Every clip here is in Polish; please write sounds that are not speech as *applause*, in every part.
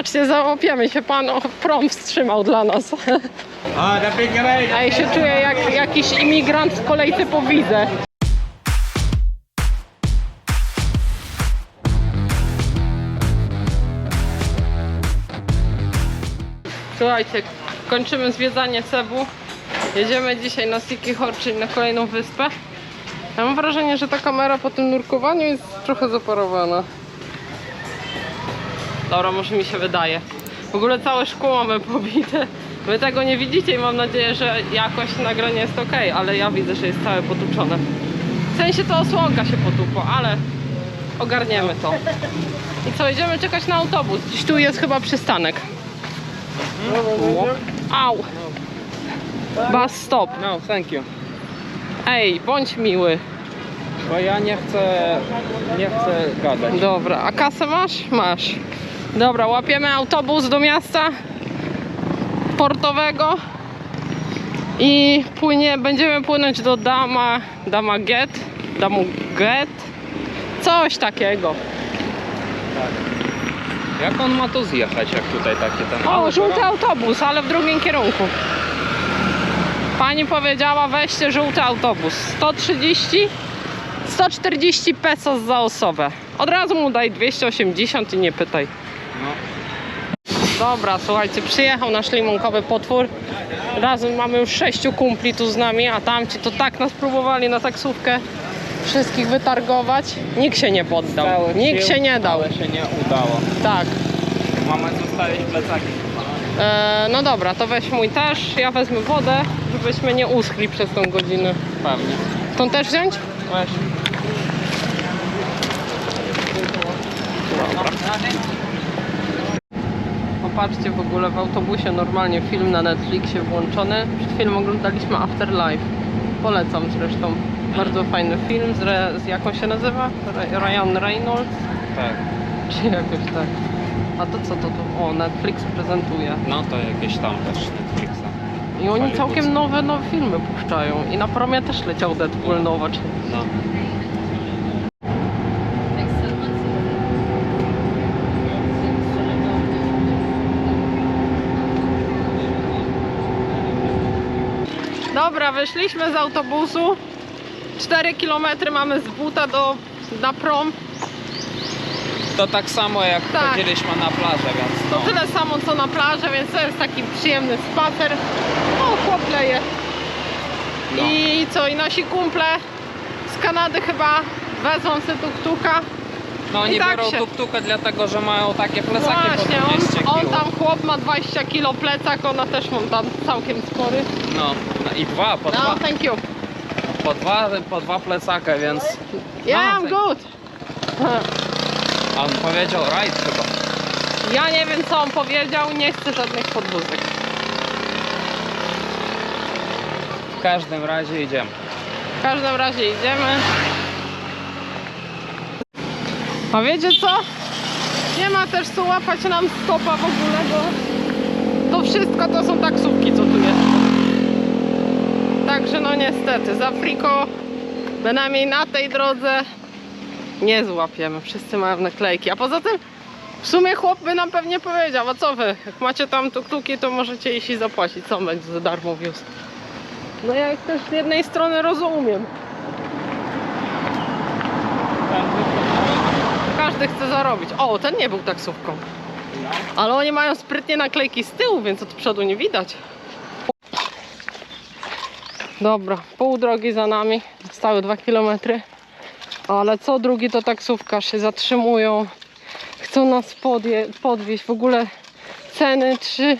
Patrzcie, załapiemy się, pan prom wstrzymał dla nas. A ja się czuję jak jakiś imigrant w kolejce po wizę. Słuchajcie, kończymy zwiedzanie Cebu. Jedziemy dzisiaj na Sikihor, czyli na kolejną wyspę. Ja mam wrażenie, że ta kamera po tym nurkowaniu jest trochę zaparowana. Dobra, może mi się wydaje. W ogóle całe szkło mamy pobite. Wy tego nie widzicie i mam nadzieję, że jakość nagrania jest ok, ale ja widzę, że jest całe potuczone. W sensie to osłonka się potupła, ale ogarniemy to. I co, idziemy czekać na autobus. Dziś tu jest chyba przystanek. Au! Bus stop. No, thank you. Ej, bądź miły. Bo ja nie chcę, nie chcę gadać. Dobra, a kasę masz? Masz. Dobra, łapiemy autobus do miasta portowego i płynie, będziemy płynąć do Dama, Damaget, Damuget, coś takiego. Jak on ma tu zjechać, jak tutaj takie ten... O, żółty autobus, ale w drugim kierunku. Pani powiedziała, weźcie żółty autobus. 130, 140 pesos za osobę. Od razu mu daj 280 i nie pytaj. No. Dobra, słuchajcie, przyjechał nasz limonkowy potwór. Razem mamy już sześciu kumpli tu z nami, a tamci to tak nas próbowali na taksówkę wszystkich wytargować. Nikt się nie poddał. Cały Nikt sił, się nie dał. Ale się nie udało. Tak. Mamy zostawić plecaki. E, no dobra, to weź mój też. Ja wezmę wodę, żebyśmy nie uschli przez tą godzinę. Pewnie. Tą też wziąć? Weź. Popatrzcie w ogóle w autobusie normalnie film na Netflixie włączony. Przed chwilą oglądaliśmy Afterlife. Polecam zresztą. Bardzo fajny film z, re, z jaką się nazywa? Ryan Reynolds? Tak. Czy jakoś tak. A to co to tu? O, Netflix prezentuje. No to jakieś tam też Netflixa. I oni całkiem nowe, nowe filmy puszczają. I na promie też leciał Deadpool. Czy... No. Dobra, wyszliśmy z autobusu. 4 km mamy z buta do, na prom. To tak samo jak Tak. chodziliśmy na plażę, więc To no. tyle samo co na plaży, więc to jest taki przyjemny spacer. O, chłop leje. No. I co, i nasi kumple z Kanady chyba wezmą sobie tuktuka. No oni I tak biorą się- tuk-tukę dlatego, że mają takie plecaki Właśnie, po 20 on, on kilo. tam chłop ma 20 kilo plecak, ona też ma tam całkiem spory. No. no i dwa, po No, dwa, thank you. po dwa, po dwa plecaka, więc... Yeah, No, I'm good. A on powiedział right chyba. Ja nie wiem co on powiedział, nie chcę żadnych podwózek. W każdym razie idziemy. W każdym razie idziemy. A wiecie co? Nie ma też co łapać nam stopa w ogóle, bo to wszystko to są taksówki, co tu jest. Także no niestety, z Afriko bynajmniej na tej drodze nie złapiemy. Wszyscy mają naklejki. A poza tym w sumie chłop by nam pewnie powiedział, a co wy? Jak macie tam tuktuki, to możecie iść i zapłacić. Co będzie za darmo wiózł? No ja ich też z jednej strony rozumiem. Każdy chce zarobić. O, ten nie był taksówką. Ale oni mają sprytnie naklejki z tyłu, więc od przodu nie widać. Dobra, pół drogi za nami. Zostały dwa kilometry. Ale co drugi to taksówkarz się zatrzymują. Chcą nas podje- podwieźć. W ogóle ceny trzy,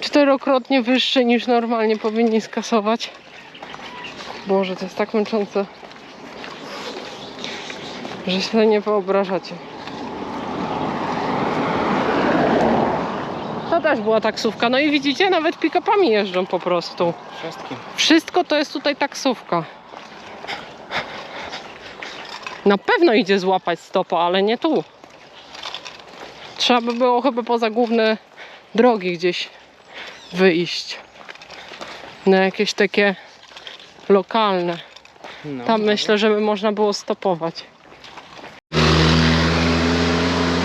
czterokrotnie wyższe niż normalnie powinni skasować. Boże, to jest tak męczące, że się nie wyobrażacie. To też była taksówka. No i widzicie, nawet pick-upami jeżdżą po prostu. Wszystkim. Wszystko to jest tutaj taksówka. Na pewno idzie złapać stopa, ale nie tu. Trzeba by było chyba poza główne drogi gdzieś wyjść. Na jakieś takie lokalne. No. Tam myślę, żeby można było stopować.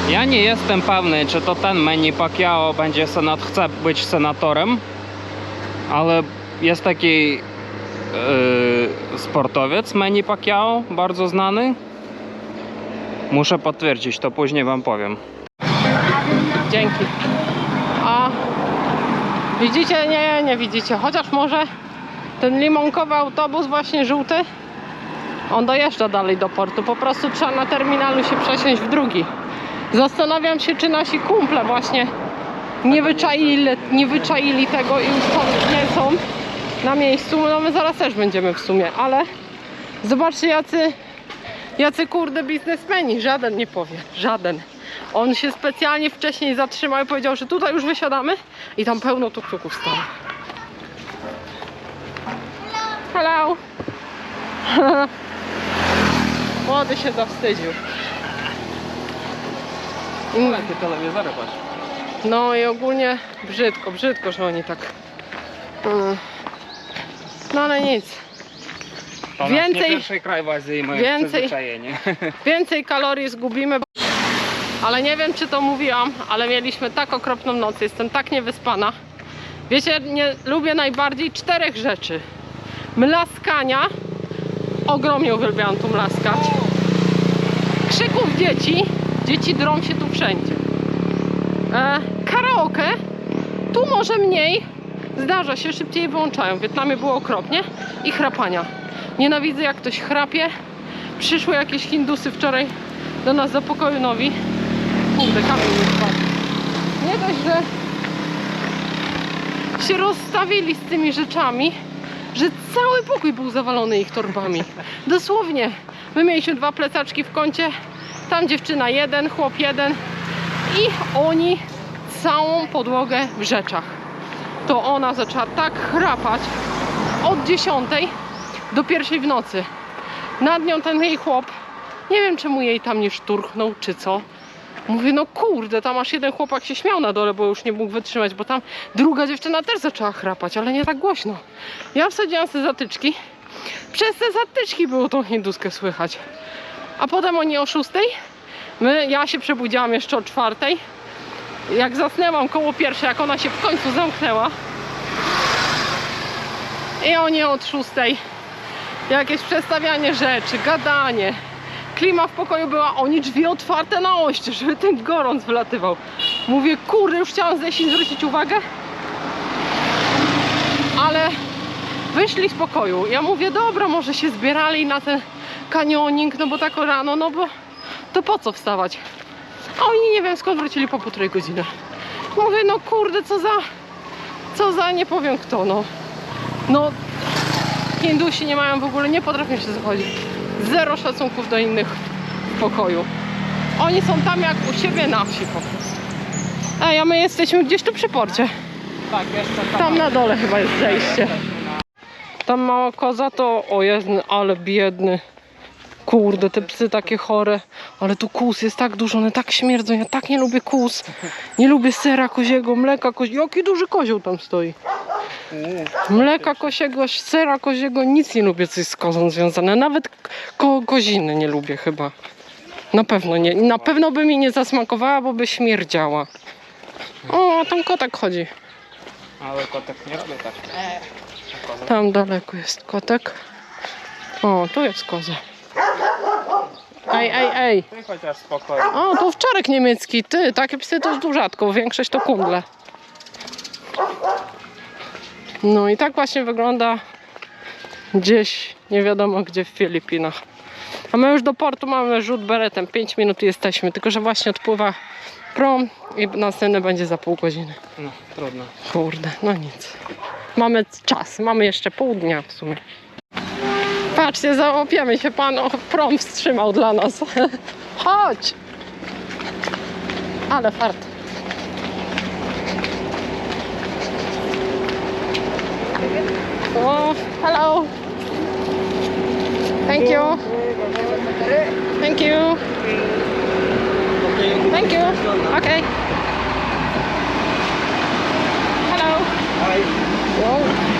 Ja nie jestem pewny, czy to ten Manny Pacquiao będzie senat, chce być senatorem, ale jest taki yy, sportowiec Manny Pacquiao, bardzo znany. Muszę potwierdzić, to później wam powiem. Dzięki. A widzicie? Nie, nie widzicie. Chociaż może ten limonkowy autobus właśnie żółty, on dojeżdża dalej do portu. Po prostu trzeba na terminalu się przesiąść w drugi. Zastanawiam się, czy nasi kumple właśnie nie wyczaili, nie wyczaili tego i już tam nie są na miejscu. No my zaraz też będziemy w sumie, ale zobaczcie jacy, jacy kurde biznesmeni. Żaden nie powie, żaden. On się specjalnie wcześniej zatrzymał i powiedział, że tutaj już wysiadamy i tam pełno tuk-tuków stało. Hello! *laughs* Młody się zawstydził. Mm. Jakie telewizory patrz. No i ogólnie brzydko, brzydko, że oni tak. Mm. No ale nic. To Więcej- nie pierwszy kraj w Azji, my więcej-. *laughs* Więcej kalorii zgubimy. bo- Ale nie wiem, czy to mówiłam, ale mieliśmy tak okropną noc. Jestem tak niewyspana. Wiecie, nie lubię najbardziej czterech rzeczy: mlaskania. Ogromnie uwielbiałam tu mlaskać. Krzyków dzieci. Dzieci drą się tu wszędzie. E, karaoke. Tu może mniej. Zdarza się, szybciej wyłączają. W Wietnamie było okropnie. I chrapania. Nienawidzę, jak ktoś chrapie. Przyszły jakieś hindusy wczoraj do nas do pokoju nowi. Kurde, kamień mi spadł. Nie dość, że się rozstawili z tymi rzeczami, że cały pokój był zawalony ich torbami. Dosłownie. My mieliśmy dwa plecaczki w kącie, tam dziewczyna jeden, chłop jeden i oni całą podłogę w rzeczach. To ona zaczęła tak chrapać od 10 do pierwszej w nocy. Nad nią ten jej chłop, nie wiem czemu jej tam nie szturchnął, czy co. Mówię, no kurde, tam aż jeden chłopak się śmiał na dole, bo już nie mógł wytrzymać, bo tam druga dziewczyna też zaczęła chrapać, ale nie tak głośno. Ja wsadziłam sobie zatyczki. Przez te zatyczki było tą hinduskę słychać. A potem oni o szóstej, my, ja się przebudziłam jeszcze o czwartej. Jak zasnęłam koło pierwszej, jak ona się w końcu zamknęła. I oni od szóstej jakieś przestawianie rzeczy, gadanie. Klima w pokoju była, oni drzwi otwarte na oście, żeby ten gorąc wylatywał. Mówię, kurde, już chciałam zejść i zwrócić uwagę. Ale wyszli z pokoju. Ja mówię, dobra, może się zbierali na ten kanioning, no bo tak rano, no bo to po co wstawać? A oni nie wiem skąd wrócili po półtorej godziny. Mówię, no kurde, co za, co za, nie powiem kto, no. No, Hindusi nie mają w ogóle, nie potrafią się zachodzić. Zero szacunków do innych w pokoju. Oni są tam jak u siebie na wsi po prostu. Ej, a my jesteśmy gdzieś tu przy porcie. Tak, jeszcze tam. Tam na dole chyba jest zejście. Tam mała koza to, o jedny, ale biedny. Kurde, te psy takie chore. Ale tu kóz jest tak dużo, one tak śmierdzą. Ja tak nie lubię kóz. Nie lubię sera koziego, mleka koziego. Jaki duży kozioł tam stoi. Mleka kosiego, sera koziego, nic nie lubię, co jest z kozą związane. Nawet ko koziny nie lubię chyba. Na pewno nie. Na pewno by mi nie zasmakowała, bo by śmierdziała. O, tam kotek chodzi. Ale kotek nie robi tak. Tam daleko jest kotek. O, tu jest koza. Ej, ej, ej. Ty chociaż spokojnie. O, to wczorek niemiecki. Ty, takie psy to tu rzadko. Większość to kundle. No i tak właśnie wygląda gdzieś, nie wiadomo gdzie w Filipinach. A my już do portu mamy rzut beretem. 5 minut jesteśmy. Tylko, że właśnie odpływa prom i następny będzie za pół godziny. No, trudno. Kurde, no nic. Mamy czas, mamy jeszcze pół dnia w sumie. Patrzcie, załapiemy się, pan prom wstrzymał dla nas. *laughs* Chodź! Ale fart. O, hello. Thank you. Thank you. Thank you. Okay. Hello. Whoa.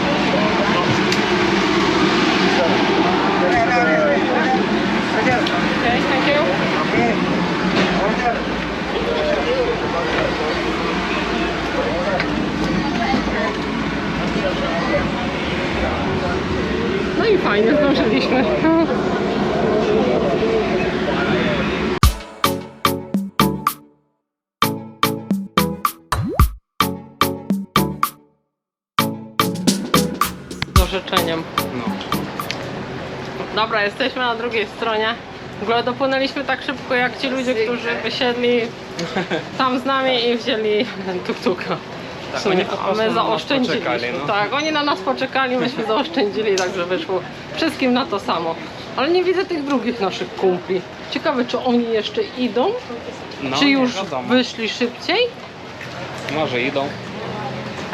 Okay, thank you. Okay. No i fajnie, zdążyliśmy. Z życzeniem. No. Dobra, jesteśmy na drugiej stronie. W ogóle dopłynęliśmy tak szybko jak ci ludzie, którzy wysiedli tam z nami i wzięli tuk-tuka. Tak, oni po a my zaoszczędziliśmy. no. Tak, oni na nas poczekali, myśmy zaoszczędzili, także wyszło wszystkim na to samo. Ale nie widzę tych drugich naszych kumpli. Ciekawe, czy oni jeszcze idą? No, czy już wyszli szybciej? Może idą.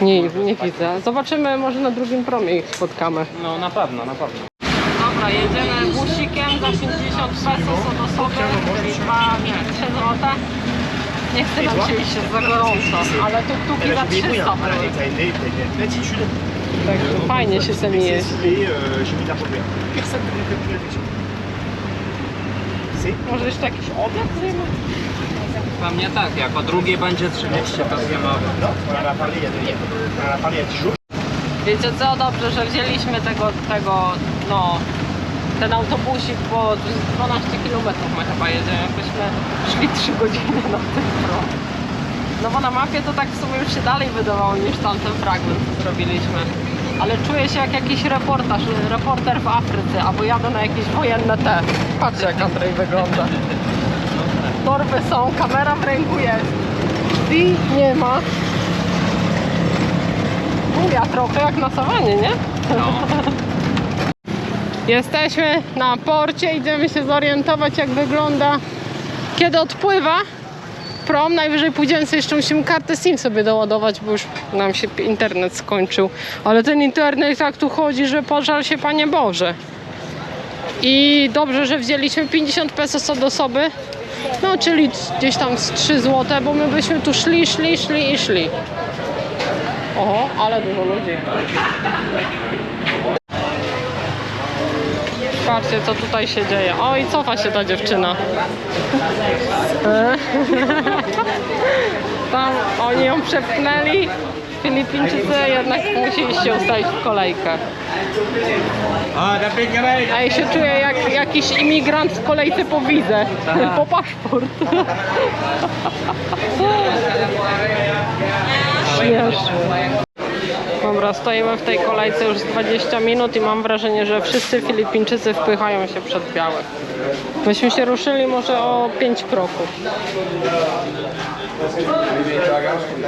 Nie, nie widzę. Zobaczymy, może na drugim promie ich spotkamy. No na pewno, na pewno. Jedziemy busikiem za 50 pesos od osoby, czyli 2, nie, 3 złote. Nie chce nam się iść za gorąco, ale tuk-tuki za 300 były. Także fajnie się sami jeździ. Euh, Może jeszcze jakiś obiad zjemy? Pewnie tak, jak o drugiej będzie 30, to zjemy obiad. non, on en a parlé il y a deux On en a parlé il y a 10 jours. Wiecie co, dobrze, że wzięliśmy tego, tego, no, ten autobusik, bo 12 km my chyba jedziemy, jakbyśmy szli 3 godziny na tym pro. No bo na mapie to tak w sumie już się dalej wydawało niż tamten fragment, co zrobiliśmy. Ale czuję się jak jakiś reportaż, reporter w Afryce, albo jadę na jakieś wojenne te. Patrzcie jak Andrzej wygląda. Torby są, kamera w ręku jest. Drzwi nie ma. Buja trochę jak na sawanie, nie? No. *laughs* Jesteśmy na porcie, idziemy się zorientować jak wygląda, kiedy odpływa prom. Najwyżej pójdziemy sobie jeszcze musimy kartę SIM sobie doładować, bo już nam się internet skończył. Ale ten internet tak tu chodzi, że pożal się Panie Boże. I dobrze, że wzięliśmy 50 pesos od osoby. No, czyli gdzieś tam z 3 zł, bo my byśmy tu szli, szli, szli i szli. Oho, ale dużo ludzi. Co tutaj się dzieje. O, i cofa się ta dziewczyna. *laughs* Tam oni ją przepchnęli. Filipińczycy jednak musieli się ustawić w kolejkę. A ja się czuję jak jakiś imigrant w kolejce po wizę, po paszport. *laughs* Śmieszne. Dobra, stoimy w tej kolejce już z 20 minut i mam wrażenie, że wszyscy Filipińczycy wpychają się przed białych. Myśmy się ruszyli może o 5 kroków.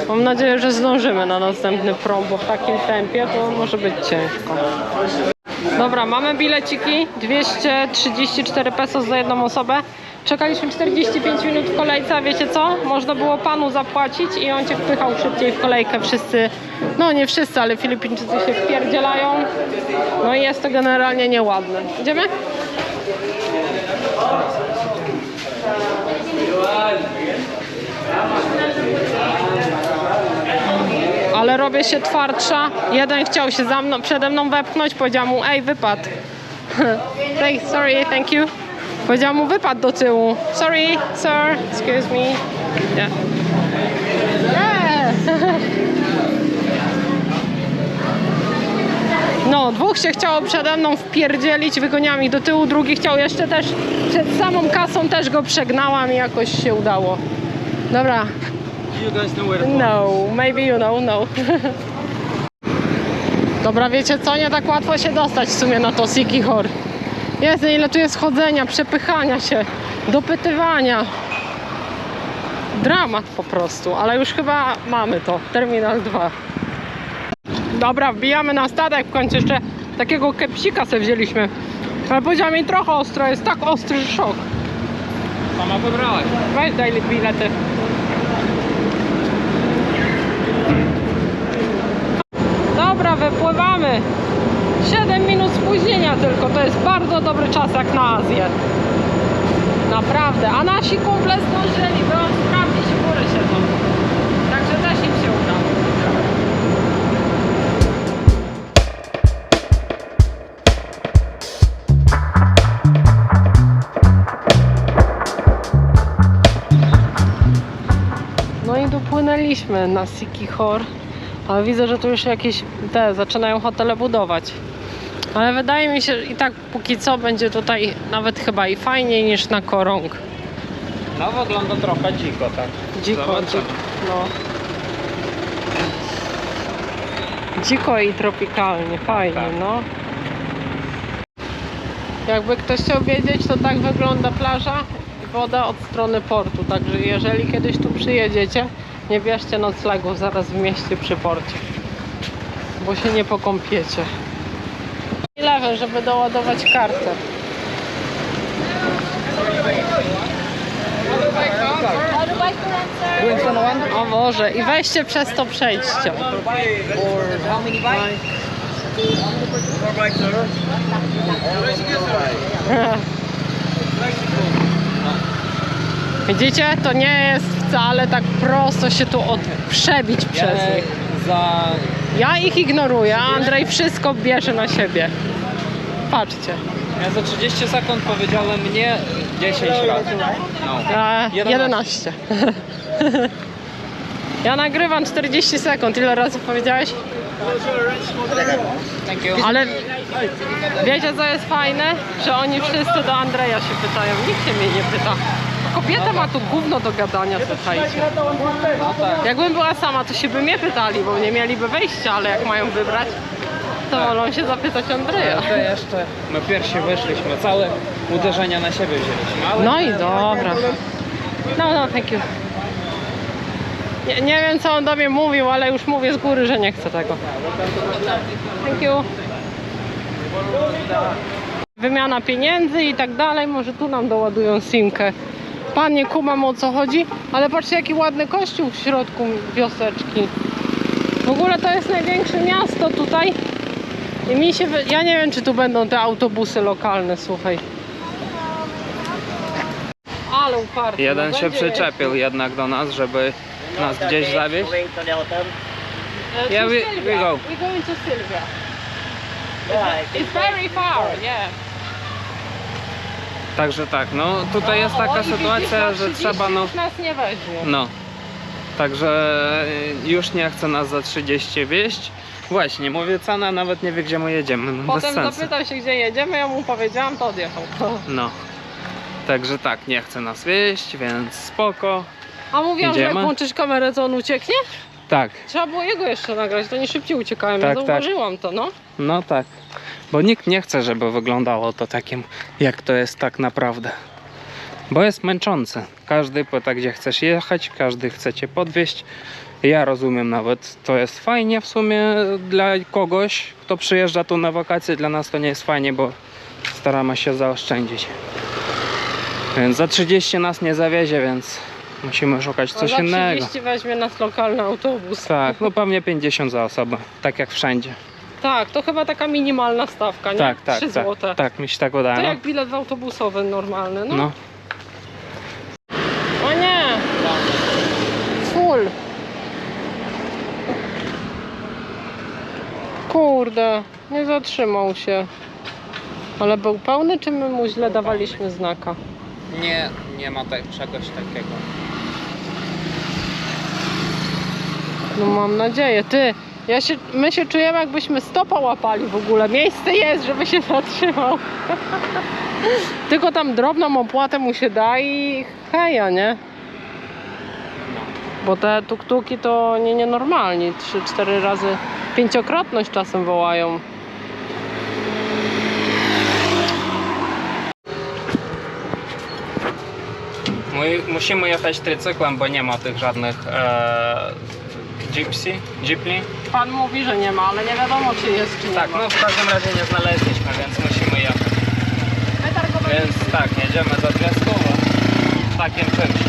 Mam nadzieję, że zdążymy na następny prom, bo w takim tempie to może być ciężko. Dobra, mamy bileciki, 234 pesos za jedną osobę. Czekaliśmy 45 minut w kolejce, a wiecie co? Można było panu zapłacić i on cię wpychał szybciej w kolejkę. Wszyscy, no nie wszyscy, ale Filipińczycy się wpierdzielają. No i jest to generalnie nieładne. Idziemy? Ale robię się twardsza. Jeden chciał się za mną, przede mną wepchnąć, powiedział mu, ej, wypad. *laughs* Thank, sorry, thank you. Powiedział mu, wypad do tyłu. Sorry, sir, excuse me. Yeah. Yeah. No, dwóch się chciało przede mną wpierdzielić, wygoniłam ich do tyłu, drugi chciał jeszcze też, przed samą kasą też go przegnałam i jakoś się udało. Dobra, no, maybe you know, no. *laughs* Dobra, wiecie co? Nie tak łatwo się dostać w sumie na to Sikihor. Jest, ile tu jest chodzenia, przepychania się, dopytywania. Dramat po prostu, ale już chyba mamy to. Terminal 2. Dobra, wbijamy na statek. W końcu jeszcze takiego kepsika sobie wzięliśmy. Ale powiedziała mi trochę ostro, jest tak ostry że szok. Sama wybrałeś. Weź daj bilety. Dobra, wypływamy. 7 minut spóźnienia tylko, to jest bardzo dobry czas jak na Azję. Naprawdę, a nasi kumple zdążyli, by on sprawdzić i góry siedzą. Także też im się uda. No i dopłynęliśmy na Sikihor, ale widzę, że tu już jakieś te zaczynają hotele budować. Ale wydaje mi się, że i tak póki co będzie tutaj nawet chyba i fajniej niż na korąg. No wygląda trochę dziko, tak. Dziko, dziko. No. Dziko i tropikalnie, fajnie, Tak. no. Jakby ktoś chciał wiedzieć, to tak wygląda plaża i woda od strony portu. Także jeżeli kiedyś tu przyjedziecie, nie bierzcie noclegów zaraz w mieście przy porcie, bo się nie pokąpiecie. I lewe, żeby doładować kartę. O Boże, i weźcie przez to przejście. *laughs* Widzicie, to nie jest wcale tak prosto się tu od... przebić przez nich. za... Ja ich ignoruję, a Andrzej wszystko bierze na siebie. Patrzcie. Ja za 30 sekund powiedziałem nie 10 razy. No. E, 11. 11. ja nagrywam 40 sekund. Ile razy powiedziałeś? Thank you. Ale wiecie co jest fajne? Że oni wszyscy do Andrzeja się pytają. Nikt się mnie nie pyta. Kobieta ma tu gówno do gadania, słuchajcie. No tak. Jakbym była sama, to się by mnie pytali, bo nie mieliby wejścia, ale jak mają wybrać, to wolą się zapytać Andrzeja. To jeszcze my pierwsi wyszliśmy, całe uderzenia na siebie wzięliśmy. Ale No i dobra. No, no, thank you. Nie, nie wiem, co on do mnie mówił, ale już mówię z góry, że nie chcę tego. Thank you. Wymiana pieniędzy i tak dalej. Może tu nam doładują simkę. Pan nie kumam o co chodzi, ale patrzcie jaki ładny kościół w środku wioseczki. W ogóle to jest największe miasto tutaj. I mi się, wy- ja nie wiem czy tu będą te autobusy lokalne, słuchaj. Ale uparty. Jeden no się przyczepił jednak do nas, żeby nas gdzieś zawieźć. To the hotel. jeździł. E, Yeah, we- we go. We going to Sylvia. Yeah, It's very far, yeah. Także tak, no tutaj jest O, taka widzisz, sytuacja, że 30 trzeba no... już nas nie weźmie. No. Także y, już nie chce nas za 30 wieść. Właśnie, mówię cena, nawet nie wie gdzie my jedziemy, no bez Potem sensu. zapytał się gdzie jedziemy, ja mu powiedziałam, to odjechał. No. Także tak, nie chce nas wieść, więc spoko. A mówiłam, że jak Idziemy? włączysz kamerę, to on ucieknie? Tak, Trzeba było jego jeszcze nagrać, to nie szybciej uciekałem, ja Tak, tak. zauważyłam to, no. no tak. Bo nikt nie chce, żeby wyglądało to takim, jak to jest tak naprawdę. Bo jest męczące. Każdy pyta, gdzie chcesz jechać, każdy chce cię podwieźć. Ja rozumiem nawet, to jest fajnie w sumie dla kogoś, kto przyjeżdża tu na wakacje. Dla nas to nie jest fajnie, bo staramy się zaoszczędzić. Więc za 30 nas nie zawiezie, więc musimy szukać A coś za innego. 30 weźmie nas lokalny autobus. Tak, no pewnie 50 za osobę, tak jak wszędzie. Tak, to chyba taka minimalna stawka, nie? Tak, tak, 3 tak, złote. tak, mi się tak wydaje. To no. jak bilet autobusowy normalny, no. No. O nie! Full. Kurde, nie zatrzymał się. Ale był pełny, czy my mu źle dawaliśmy znaka? Nie, nie ma tak, czegoś takiego. No mam nadzieję. Ty, ja się, my się czujemy jakbyśmy stopa łapali w ogóle. Miejsce jest, żeby się zatrzymał. *laughs* Tylko tam drobną opłatę mu się da i heja, nie? Bo te tuktuki to nie nienormalni. 3-4 razy pięciokrotność czasem wołają. My, musimy jechać trycyklem, bo nie ma tych żadnych e, gypsy, jeepni. Pan mówi, że nie ma, ale nie wiadomo czy jest czy nie Tak, ma. no w każdym razie nie znaleźliśmy, więc musimy jechać. Więc tak, jedziemy za stówy takim czymś.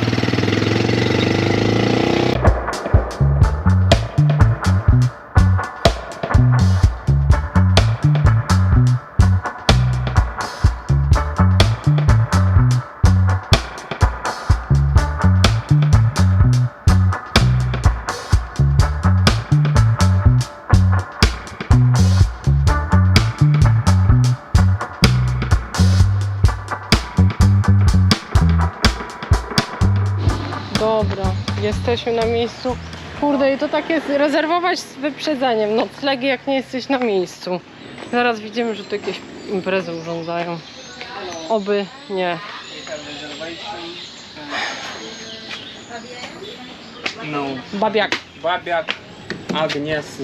Jesteśmy na miejscu. Kurde, i to tak jest rezerwować z wyprzedzeniem noclegi, jak nie jesteś na miejscu. Zaraz widzimy, że tu jakieś imprezy urządzają. Oby nie. No, Babiak. babiak, Agnes.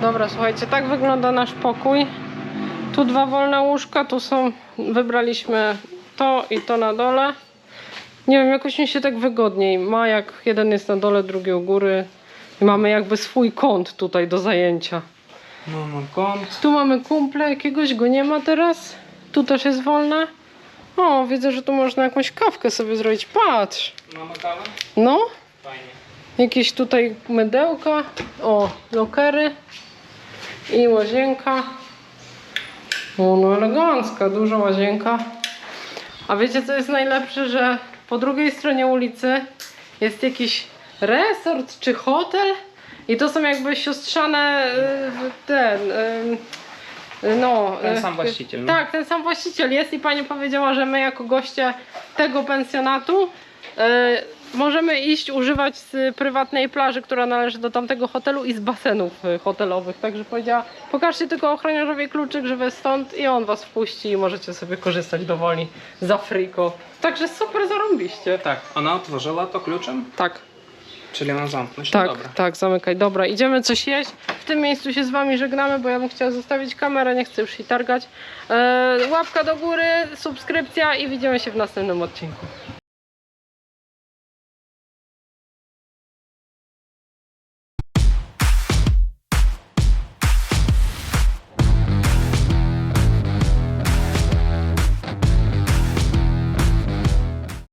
Dobra, słuchajcie, tak wygląda nasz pokój. Tu dwa wolne łóżka, tu są, wybraliśmy to i to na dole. Nie wiem, jakoś mi się tak wygodniej ma, jak jeden jest na dole, drugi u góry. I mamy jakby swój kąt tutaj do zajęcia. No, kąt. Tu mamy kumple jakiegoś, go nie ma teraz. Tu też jest wolne. O, widzę, że tu można jakąś kawkę sobie zrobić. Patrz. Mamy kawę? No, Fajnie. Jakieś tutaj mydełka, o, lokery i łazienka. O, no elegancka, duża łazienka. A wiecie co jest najlepsze, że po drugiej stronie ulicy jest jakiś resort czy hotel i to są jakby siostrzane y, ten... y, No, Ten y, sam właściciel, no. Tak, ten sam właściciel jest i pani powiedziała, że my jako goście tego pensjonatu e, możemy iść używać z prywatnej plaży, która należy do tamtego hotelu i z basenów e, hotelowych. Także powiedziała, pokażcie tylko ochroniarzowi kluczyk, że wy stąd i on was wpuści i możecie sobie korzystać dowolnie za friko. Także super zarąbiście. Tak, ona otworzyła to kluczem? Tak, Czyli mam zamknąć. tak, No dobra. tak, zamykaj. Dobra, idziemy coś jeść. W tym miejscu się z wami żegnamy, bo ja bym chciała zostawić kamerę, nie chcę już jej targać. E, łapka do góry, subskrypcja i widzimy się w następnym odcinku.